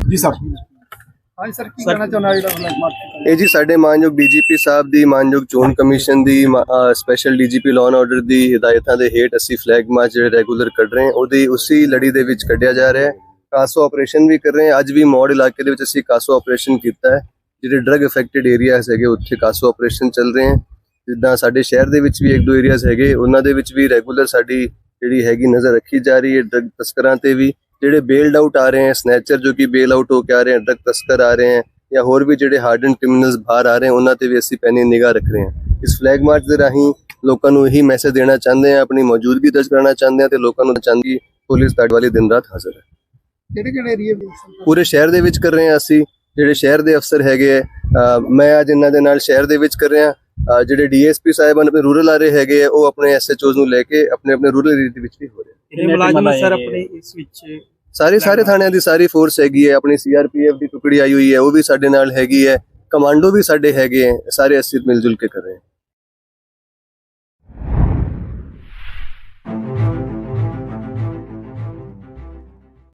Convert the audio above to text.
ਜੀ ਸਰ। ਹਾਂਜੀ ਸਰ ਕੀ ਕਹਿਣਾ ਚਾਹੁੰਦਾ ਜਿਹੜਾ ਫਲੈਗ ਮਾਰਚ ਇਹ ਜੀ ਸਾਡੇ ਮਾਨਯੋਗ ਡੀਜੀਪੀ ਸਾਹਿਬ ਦੀ ਮਾਨਯੋਗ ਚੋਣ commission the special DGP law and order ਦੀ ਹਦਾਇਤਾਂ ਦੇ ਹੇਠ ਅਸੀਂ ਫਲੈਗ ਮਾਰਚ ਜਿਹੜੇ ਰੈਗੂਲਰ ਕੱਢ ਰਹੇ ਹਾਂ ਉਹਦੀ ਉਸੇ ਲੜੀ ਦੇ ਵਿੱਚ ਕੱਢਿਆ ਜਾ ਰਿਹਾ ਹੈ। ਕਾਸੋ ਆਪਰੇਸ਼ਨ ਵੀ ਕਰ ਰਹੇ ਹਾਂ। ਅੱਜ ਵੀ ਮੌੜ ਇਲਾਕੇ ਦੇ ਵਿੱਚ ਅਸੀਂ ਕਾਸੋ ਆਪਰੇਸ਼ਨ ਕੀਤਾ ਹੈ। ਜਿਹੜੇ ਡਰਗ ਅਫੈਕਟਡ ਏਰੀਆਜ਼ ਹੈਗੇ ਉੱਥੇ ਕਾਸੋ ਆਪਰੇਸ਼ਨ ਚੱਲ ਰਹੇ ਹਨ ਜਿੱਦਾਂ ਸਾਡੇ ਸ਼ਹਿਰ ਦੇ ਵਿੱਚ ਵੀ ਇੱਕ ਦੋ ਏਰੀਆਜ਼ ਹੈਗੇ ਉਹਨਾਂ ਦੇ ਵਿੱਚ ਵੀ ਰੈਗੂਲਰ ਸਾਡੀ ਜਿਹੜੀ ਹੈਗੀ ਨਜ਼ਰ ਰੱਖੀ ਜਾ ਰਹੀ ਹੈ ਡਰਗ ਤਸਕਰਾਂ ਤੇ ਵੀ। ਜਿਹੜੇ ਬੇਲਡ ਆਊਟ ਆ ਰਹੇ ਹਨ ਸਨੈਚਰ ਜੋ ਕਿ ਬੇਲ ਆਊਟ ਹੋ ਕੇ ਆ ਰਹੇ ਹਨ ਡਰਗ ਤਸਕਰ ਆ ਰਹੇ ਹਨ ਜਾਂ ਹੋਰ ਵੀ ਜਿਹੜੇ ਹਾਰਡਨ ਕ੍ਰਿਮੀਨਲਸ ਬਾਹਰ ਆ ਰਹੇ ਹਨ ਉਹਨਾਂ ਤੇ ਵੀ ਅਸੀਂ ਪੈਣੀ ਨਿਗਾਹ ਰੱਖ ਰਹੇ ਹਾਂ। ਇਸ ਫਲੈਗ ਮਾਰਚ ਦੇ ਰਾਹੀਂ ਲੋਕਾਂ ਨੂੰ ਇਹੀ ਮੈਸੇਜ ਦੇਣਾ ਚਾਹੁੰਦੇ ਹਾਂ ਆਪਣੀ ਮੌਜੂਦਗੀ ਦਰਜ ਕਰਨਾ ਚਾਹੁੰਦੇ ਹਾਂ ਤੇ ਲੋਕਾਂ ਨੂੰ ਚਾਹੁੰਦੀ ਪੁਲਿਸ ਤੁਹਾਡੇ ਵਾਲੀ ਦਿਨ ਰਾਤ ਹਾਜ਼ਰ ਹੈ। ਕਿਹੜੇ ਕਿਹੜੇ ਏਰੀਆ ਪੂਰੇ ਸ਼ਹਿਰ ਦੇ ਵਿੱਚ ਕਰ ਰਹੇ ਹਾਂ ਅਸੀਂ। ਜਿਹੜੇ ਸ਼ਹਿਰ ਦੇ ਅਫਸਰ ਹੈਗੇ ਮੈਂ ਅੱਜ ਇਹਨਾਂ ਦੇ ਨਾਲ ਸ਼ਹਿਰ ਦੇ ਵਿੱਚ ਕਰ ਰਿਹਾ ਜਿਹੜੇ ਡੀਐਸਪੀ ਸਾਹਿਬਾਨ ਆਪਣੇ ਰੂਰਲ ਆ ਰਹੇ ਹੈਗੇ ਉਹ ਆਪਣੇ ਐਸਐਚਓਜ਼ ਨੂੰ ਲੈ ਕੇ ਆਪਣੇ ਆਪਣੇ ਰੂਰਲ ਏਰੀਆ ਦੇ ਵਿੱਚ ਵੀ ਹੋ ਰਹੇ। ਇਹ ਮੁਲਾਜ਼ਮ ਸਰ ਆਪਣੇ ਇਸ ਵਿੱਚ ਸਾਰੇ ਸਾਰੇ ਥਾਣਿਆਂ ਦੀ ਸਾਰੀ ਫੋਰਸ ਹੈਗੀ ਹੈ ਆਪਣੀ ਸੀਆਰਪੀਐਫ ਦੀ ਟੁਕੜੀ ਆਈ ਹੋਈ ਹੈ ਉਹ ਵੀ ਸਾਡੇ ਨਾਲ ਹੈਗੀ ਹੈ ਕਮਾਂਡੋ ਵੀ ਸਾਡੇ ਹੈਗੇ ਸਾਰੇ ਅਸੀਂ ਮਿਲ ਜੁਲ ਕੇ ਕਰ ਰਹੇ ਹਾਂ।